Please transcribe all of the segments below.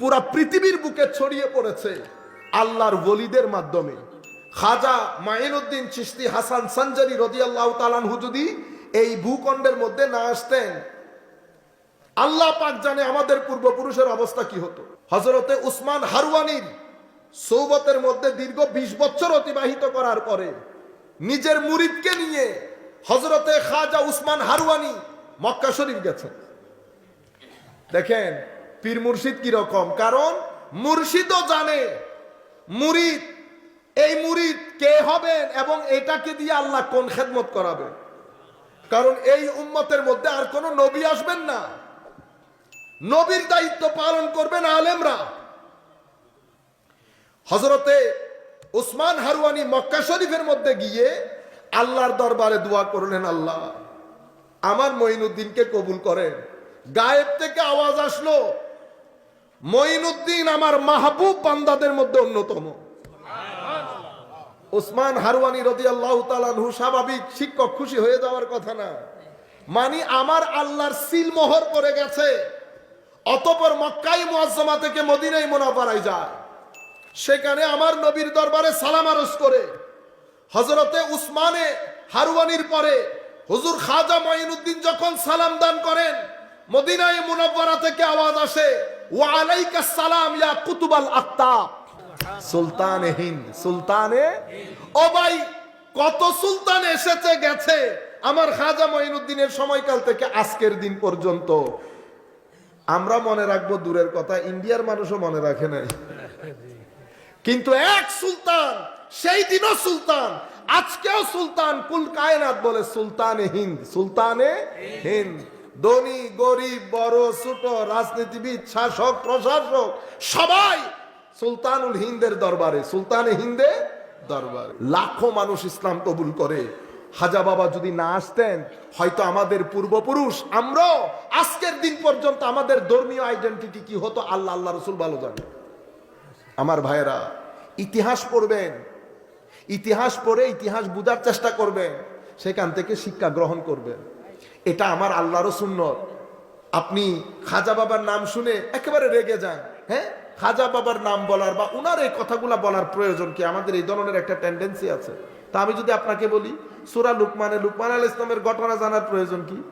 পুরা পৃথিবীর বুকে ছড়িয়ে পড়েছে আল্লাহর ওলিদের মাধ্যমে। খাজা মাইনুদ্দিন চিস্তি হাসান সঞ্জারি রদিয়াল্লাহ তালানহু যদি এই ভূখণ্ডের মধ্যে না আসতেন, আল্লাহ পাক জানে আমাদের পূর্বপুরুষের অবস্থা কি হতো। হজরতে উসমান হারওয়ানির সৌবতের মধ্যে দীর্ঘ ২০ বছর অতিবাহিত করার পরে নিজের মুরিদকে নিয়ে হজরতে খাজা উসমান হারওয়ানি মক্কা শরীফ গেছেন। দেখেন পীর মুর্শিদ কি রকম কারণ মুর্শিদও জানে। মুরিদ, এই মুরিদ কে হবেন এবং এটাকে দিয়ে আল্লাহ কোন খেদমত করাবে? কারণ এই উম্মতের মধ্যে আর কোন নবী আসবেন না। নবীর দায়িত্ব পালন করবেন আলেমরা। হজরতে উসমান হারুয়ানি মক্কা শরীফের মধ্যে গিয়ে আল্লাহর দরবারে দোয়া করলেন, আল্লাহ, আমার মঈনুদ্দিনকে কবুল করেন। গায়েব থেকে আওয়াজ আসলো। মঈনুদ্দিন আমার মাহবুব বান্দাদের মধ্যে অন্যতম। ওসমান হারুয়ানি রদি আল্লাহ তালানহু স্বাভাবিক শিক্ষক খুশি হয়ে যাওয়ার কথা না। মানে আমার আল্লাহর সিল মোহর করে গেছে। অতপর মক্কাই মুআজ্জমা থেকে মদিনাই মোনাপাড়ায় যায়। সেখানে আমার নবীর দরবারে সালাম আরস করে। হজরতে উসমানে হারুয়ানির পরে হুজুর খাজা মাইনুদ্দিন যখন সালাম দান করেন মদিনায় মুনাব্বারা থেকে আওয়াজ আসে। ওয়া আলাইকা সালাম ইয়া কুতুবাল আত্তাব। সুলতান হিন্দ, সুলতানে? ও ভাই, কত সুলতান এসেছে, গেছে। আমার খাজা মঈনুদ্দিনের সময়কাল থেকে আজকের দিন পর্যন্ত। আমরা মনে রাখব, দূরের কথা, ইন্ডিয়ার মানুষও মনে রাখে নাই। কিন্তু এক সুলতান, সেই দিনও সুলতান, আজকেও সুলতান, কুল কায়নাত বলে সুলতানে হিন্দ সুলতানে হিন্দ। ধনী, গরিব, বড়, ছোট, রাজনীতিবিদ, শাসক, প্রশাসক, সবাই সুলতানুল হিন্দের দরবারে, সুলতানে হিন্দে দরবারে। লাখো মানুষ ইসলাম কবুল করে। হাজা বাবা যদি না আসতেন, হয়তো আমাদের পূর্বপুরুষ, আমরাও আজকের দিন পর্যন্ত আমাদের ধর্মীয় আইডেন্টিটি কি হতো, আল্লাহ আল্লাহ, রসুল ভালো জানে। আমার ভাইয়েরা, ইতিহাস পড়বেন। ইতিহাস পড়ে ইতিহাস বুঝার চেষ্টা করবেন। সেখান থেকে শিক্ষা গ্রহণ করবেন। এটা আমার আল্লাহরও সুন্নত। আপনি খাজা বাবার নাম শুনে একেবারে রেগে যান হ্যাঁ? খাজা বাবার নাম বলার বা উনার এই কথাগুলা বলার প্রয়োজন কি? আমাদের এই ধরনের একটা টেন্ডেন্সি আছে। তা আমি যদি আপনাকে বলি, সুরা লুকমানে, লুকমান আল ইসলামের ঘটনা জানার প্রয়োজন কি?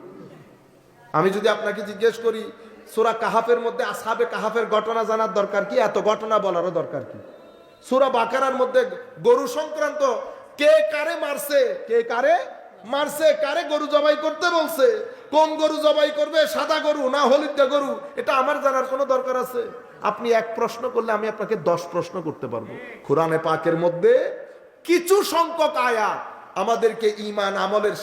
আমি যদি আপনাকে জিজ্ঞেস করি, সুরা কাহাফের মধ্যে আসাবে কাহাফের ঘটনা জানার দরকার কি? এত ঘটনা বলারও দরকার কি? সুরা বাকারার মধ্যে গরু সংক্রান্ত কে কারে মারছে, কে কারে মারছে, কারে গরু জবাই করতে বলছে? কোন গরু জবাই করবে? সাদা গরু না হলুদ গরু? এটা আমার জানার কোনো দরকার আছে? আপনি এক প্রশ্ন করলে আমি আপনাকে দশ প্রশ্ন করতে পারব। কোরআনে পাকের মধ্যে কিছু সংখ্যক আয়া আমাদেরকে ইমান আমলের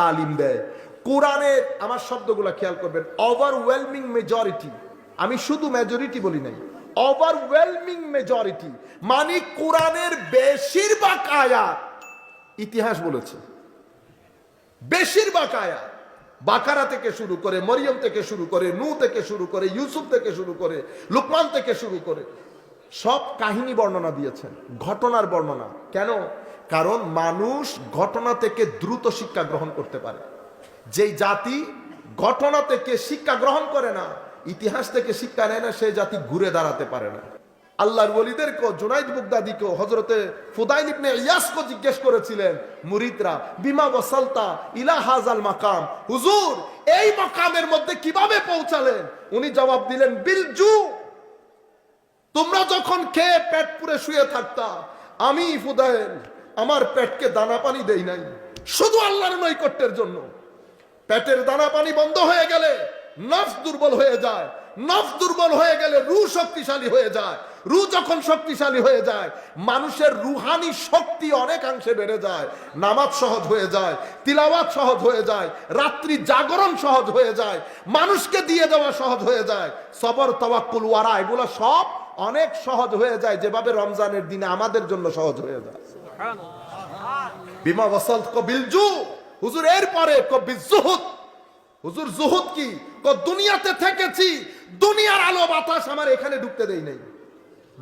তালিম দেয়। কোরআনের আমার শব্দগুলো খেয়াল করবেন ওভারওয়েলমিং মেজরিটি আমি শুধু মেজরিটি বলি নাই ওভারওয়েলমিং মেজরিটি মানে কোরআনের বেশিরভাগ আয়াত ইতিহাস বলেছে। বেশিরভাগ আয়াত বাকারা থেকে শুরু করে, মরিয়ম থেকে শুরু করে নু থেকে শুরু করে, ইউসুফ থেকে শুরু করে, লুকমান থেকে শুরু করে, সব কাহিনী বর্ণনা দিয়েছেন, ঘটনার বর্ণনা। কেন? কারণ মানুষ ঘটনা থেকে দ্রুত শিক্ষা গ্রহণ করতে পারে। যেই জাতি ঘটনা থেকে শিক্ষা গ্রহণ করে না, ইতিহাস থেকে শিক্ষা নেয় না সেই জাতি ঘুরে দাঁড়াতে পারে না। আল্লাহর ওলিদেরকে জুনাইদ বুগদাদিকে হজরতে ফুদাইল ইবনে ইয়াসকে জিজ্ঞেস করেছিলেন, মুরিদরা, বিমা ওয়াসালতা ইলা হাজাল মাকাম? হুজুর, এই মাকামের মধ্যে কীভাবে পৌঁছালেন? উনি জবাব দিলেন বিলজু তোমরা যখন খেয়ে পেট পুরে শুয়ে থাকতা, আমি ফুদাইল, আমার পেটকে দানা পানি দেই নাই, শুধু আল্লাহর নৈকট্যের জন্য। পেটের দানা পানি বন্ধ হয়ে গেলে নফস দুর্বল হয়ে যায়, নফস দুর্বল হয়ে গেলে রু শক্তিশালী হয়ে যায় রু যখন শক্তিশালী হয়ে যায় মানুষের রুহানি শক্তি অনেকাংশে বেড়ে যায় নামাজ সহজ হয়ে যায় তিলাওয়াত সহজ হয়ে যায় রাত্রি জাগরণ সহজ হয়ে যায় মানুষকে দিয়ে দেওয়া সহজ হয়ে যায় সবর তওয়াক্কুল ওয়ারা এগুলো সব অনেক সহজ হয়ে যায় যেভাবে রমজানের দিনে আমাদের জন্য সহজ হয়ে যায়। বিমা ওয়াসাল কবিল জু হুজুর এরপরে কবিল জুহুদ হুজুর জুহুদ কি? ক দুনিয়াতে থেকেছি দুনিয়ার আলো বাতাস আমার এখানে ঢুকতে দেই নাই।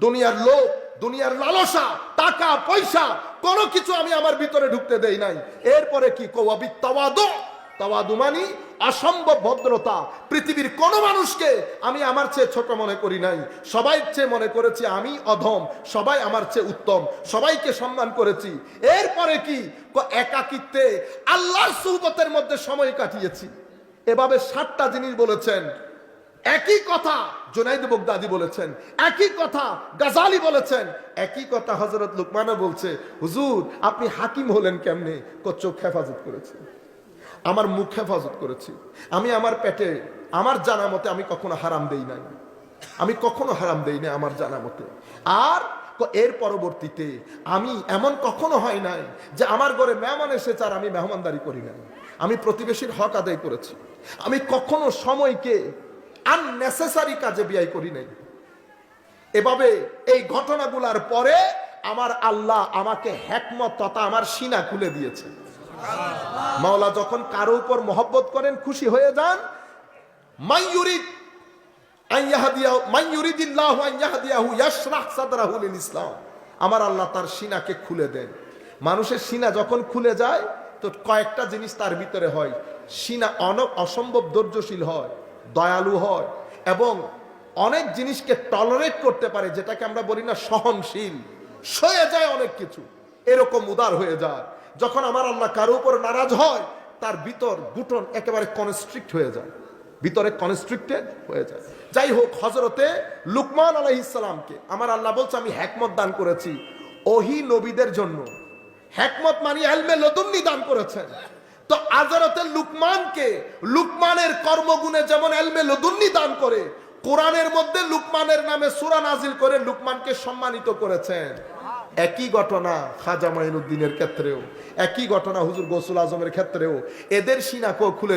দুনিয়ার লোভ, দুনিয়ার লালসা, টাকা, পয়সা, কোনো কিছু আমি আমার ভিতরে ঢুকতে দেই নাই। এরপরে কি কওয়াবি তাওয়াদু। তাওয়াদু মানি অসম্ভব ভদ্রতা। পৃথিবীর কোনো মানুষকে আমি আমার চেয়ে ছোট মনে করি নাই। সবাই চেয়ে মনে করেছি আমি অধম, সবাই আমার চেয়ে উত্তম, সবাইকে সম্মান করেছি। এরপরে কি? একাকিত্বে আল্লাহর সুহবতের মধ্যে সময় কাটিয়েছি। এভাবে সাতটা জিনিস বলেছেন। একই কথা জোনাইদ বগদাদি বলেছেন, একই কথা গাজালি বলেছেন, একই কথা হজরত লুকমানও বলছে, হুজুর, আপনি হাকিম হলেন কেমনে? চোখ হেফাজত করেছে। আমার মুখ হেফাজত করেছি। আমি আমার পেটে, আমার জানা মতে আমি কখনো হারাম দেই নাই। আমি কখনো হারাম দেই না আমার জানা মতে। আর এর পরবর্তীতে আমি এমন কখনো হয় নাই যে আমার ঘরে মেহমান এসেছে আর আমি মেহমানদারি করি নাই। আমি প্রতিবেশীর হক আদায় করেছি। আমি কখনো সময়কে আননেসেসারি কাজে ব্যয় করি নাই। এভাবে এই ঘটনাগুলার পরে আমার আল্লাহ আমাকে হ্যাকমত তথা আমার সিনা খুলে দিয়েছে। মাওলা যখন কারও উপর মহব্বত করেন, খুশি হয়ে যান। মাইয়ুরিদ ইসলাম। আমার আল্লাহ তার সিনাকে খুলে দেন। মানুষের সিনা যখন খুলে যায়, তো কয়েকটা জিনিস তার ভিতরে হয়। সিনা অন, অসম্ভব ধৈর্যশীল হয়। দয়ালু হয় এবং অনেক জিনিসকে টলারেট করতে পারে, যেটাকে আমরা বলি না সহনশীল। সয়ে যায় অনেক কিছু। এরকম উদার হয়ে যায়। যখন আমার আল্লাহ কারও উপর নারাজ হয়, তার ভিতর বুটন একেবারে কনস্ট্রিক্ট হয়ে যায়। ভিতরে কনস্ট্রিক্টেড হয়ে যায়। যাই হোক হজরতে লুকমান আলাইহিসালামকে আমার আল্লাহ বলছে, আমি হ্যাকমত দান করেছি। ওহি নবীদের জন্য। হ্যাকমত মানি এলমে লদুন্নি দান করেছেন। তো আজরতে লুকমানকে, লুকমানের কর্মগুণে যেমন এলমে লদুন্নি দান করে, কোরআনের মধ্যে লুকমানের নামে সুরা নাজিল করে লুকমানকে সম্মানিত করেছেন। একই ঘটনা খাজা মাইনুদ্দিনের ক্ষেত্রেও, একই ঘটনা হুজুর গোসুল আজমের ক্ষেত্রেও, এদের সিনাকেও খুলে